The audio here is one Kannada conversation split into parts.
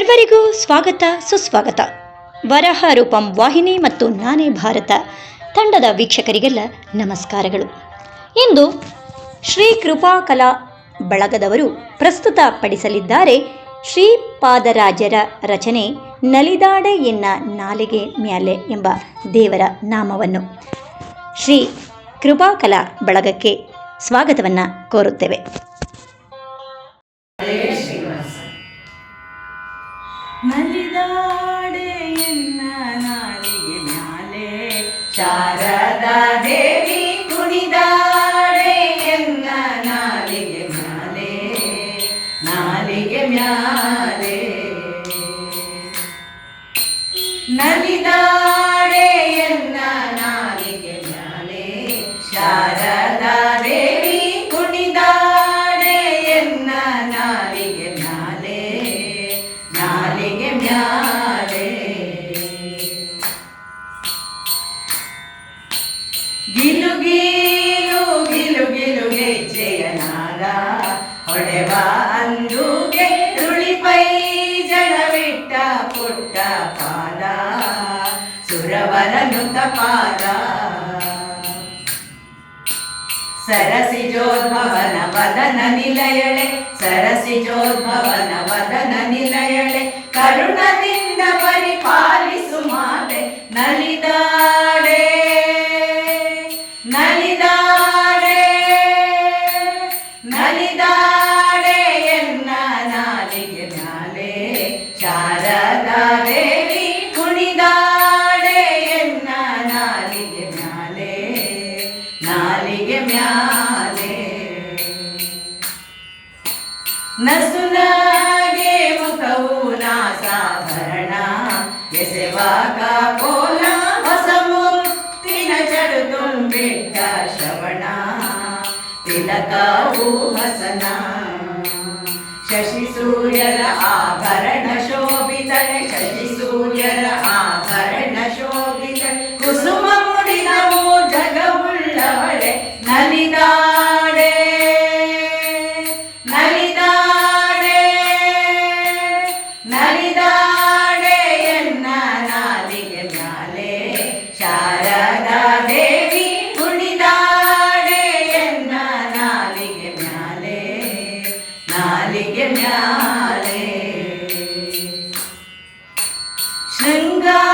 ಸರ್ವರಿಗೂ ಸ್ವಾಗತ, ಸುಸ್ವಾಗತ. ವರಹ ರೂಪಂ ವಾಹಿನಿ ಮತ್ತು ನಾನೇ ಭಾರತ ತಂಡದ ವೀಕ್ಷಕರಿಗೆಲ್ಲ ನಮಸ್ಕಾರಗಳು. ಇಂದು ಶ್ರೀ ಕೃಪಾಕಲಾ ಬಳಗದವರು ಪ್ರಸ್ತುತಪಡಿಸಲಿದ್ದಾರೆ ಶ್ರೀಪಾದರಾಜರ ರಚನೆ ನಲಿದಾಡೆ ಎನ್ನ ನಾಲಿಗೆ ಮ್ಯಾಲೆ ಎಂಬ ದೇವರ ನಾಮವನ್ನು. ಶ್ರೀ ಕೃಪಾಕಲಾ ಬಳಗಕ್ಕೆ ಸ್ವಾಗತವನ್ನು ಕೋರುತ್ತೇವೆ. ಶಾರದಾ ದೇವಿ ಕುಣಿದಾಡೆ ಎನ್ನ ನಾಲಿಗೆ ಮ್ಯಾಲೆ ನಾಲಿಗೆ ಮ್ಯಾಲೆ ನಲಿದಾಡೆ ಗಿಲು ಗೀಲು ಗಿಲು ಗಿಲು ಗೆಜ್ಜೆಯ ನಾದ ಹೊಡೆವ ಅಂದುಗೆ ರುಳಿಪೈ ಜಡವಿಟ್ಟ ಪುಟ್ಟ ಪಾದ, ಸುರವರನು ತಪಾದ. ಪಾದ ಸರಸಿಜೋದ್ಭವನ ವದನ ನಿಲಯಳೆ ಸರಸಿಜೋದ್ಭವನ ವದನ ನಿಲಯಳೆ, ಕರುಣದಿಂದ ಪರಿಪಾಲಿಸು ಮಾತೆ ನಲಿದಾಡೆ ನಲಿದಾಡೆ ನಲಿದಾಡೆ ಎನ್ನ ನಾಲಿಗೆ ನಾಲೆ ಶಾರದಾ ದೇವಿ ಕುಣಿದಾಡೆ ಎನ್ನ ನಾಲಿಗೆ ನಾಲೆ ನಾಲಿಗೆ ಮ್ಯಾಲೆ. ನಸುನಾಗೆ ಮುಖವು ನಾಸಾಭರಣ ಎಸೆವಾಗ ಕೋಲ తిలకా ఊహసన శశి సూర్యర ఆభరణ శోభితన శశి సూర్యర ಮ್ಯಾಲೆ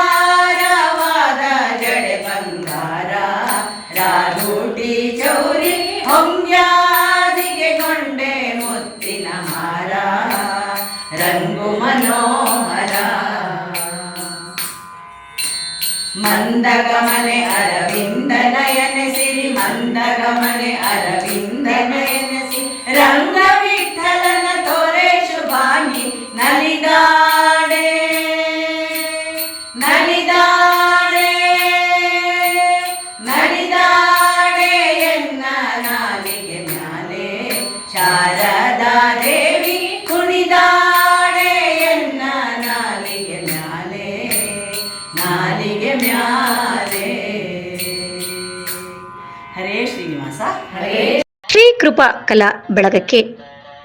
ಶೃಂಗಾರವಾದ ಜಡೆ ಬಂಗಾರ ರಾಡೂಟಿ ಚೌರಿ ಹೊಂಗ್ಯಾದಿಗೆ ಗೊಂಡೆ ಮುತ್ತಿನ ಹಾರ, ರಂಗು ಮನೋಹರ. ಮಂದಗಮನೆ ಅರವಿಂದ ನಯನ ಸಿರಿ, ಮಂದಗಮನೆ ಅರವಿಂದ ನಲಿದಾಡೆ ಶ್ರೀ ಕೃಪಾ ಕಲಾ ಬಳಗಕ್ಕೆ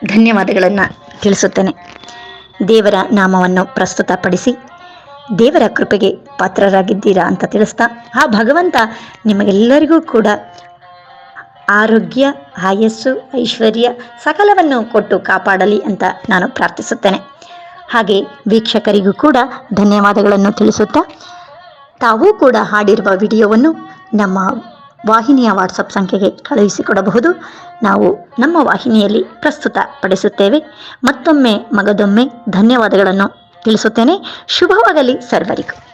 ಧನ್ಯವಾದಗಳನ್ನು ತಿಳಿಸುತ್ತೇನೆ. ದೇವರ ನಾಮವನ್ನು ಪ್ರಸ್ತುತಪಡಿಸಿ, ದೇವರ ಕೃಪೆಗೆ ಪಾತ್ರರಾಗಿದ್ದೀರಾ ಅಂತ ತಿಳಿಸ್ತಾ, ಆ ಭಗವಂತ ನಿಮಗೆಲ್ಲರಿಗೂ ಕೂಡ ಆರೋಗ್ಯ, ಆಯಸ್ಸು, ಐಶ್ವರ್ಯ ಸಕಲವನ್ನು ಕೊಟ್ಟು ಕಾಪಾಡಲಿ ಅಂತ ನಾನು ಪ್ರಾರ್ಥಿಸುತ್ತೇನೆ. ಹಾಗೆ ವೀಕ್ಷಕರಿಗೂ ಕೂಡ ಧನ್ಯವಾದಗಳನ್ನು ತಿಳಿಸುತ್ತಾ, ತಾವೂ ಕೂಡ ಹಾಡಿರುವ ವಿಡಿಯೋವನ್ನು ನಮ್ಮ ವಾಹಿನಿಯ ವಾಟ್ಸಪ್ ಸಂಖ್ಯೆಗೆ ಕಳುಹಿಸಿಕೊಡಬಹುದು. ನಾವು ನಮ್ಮ ವಾಹಿನಿಯಲ್ಲಿ ಪ್ರಸ್ತುತ ಪಡಿಸುತ್ತೇವೆ ಮತ್ತೊಮ್ಮೆ, ಮಗದೊಮ್ಮೆ ಧನ್ಯವಾದಗಳನ್ನು ತಿಳಿಸುತ್ತೇನೆ. ಶುಭವಾಗಲಿ ಸರ್ವರಿಗೂ.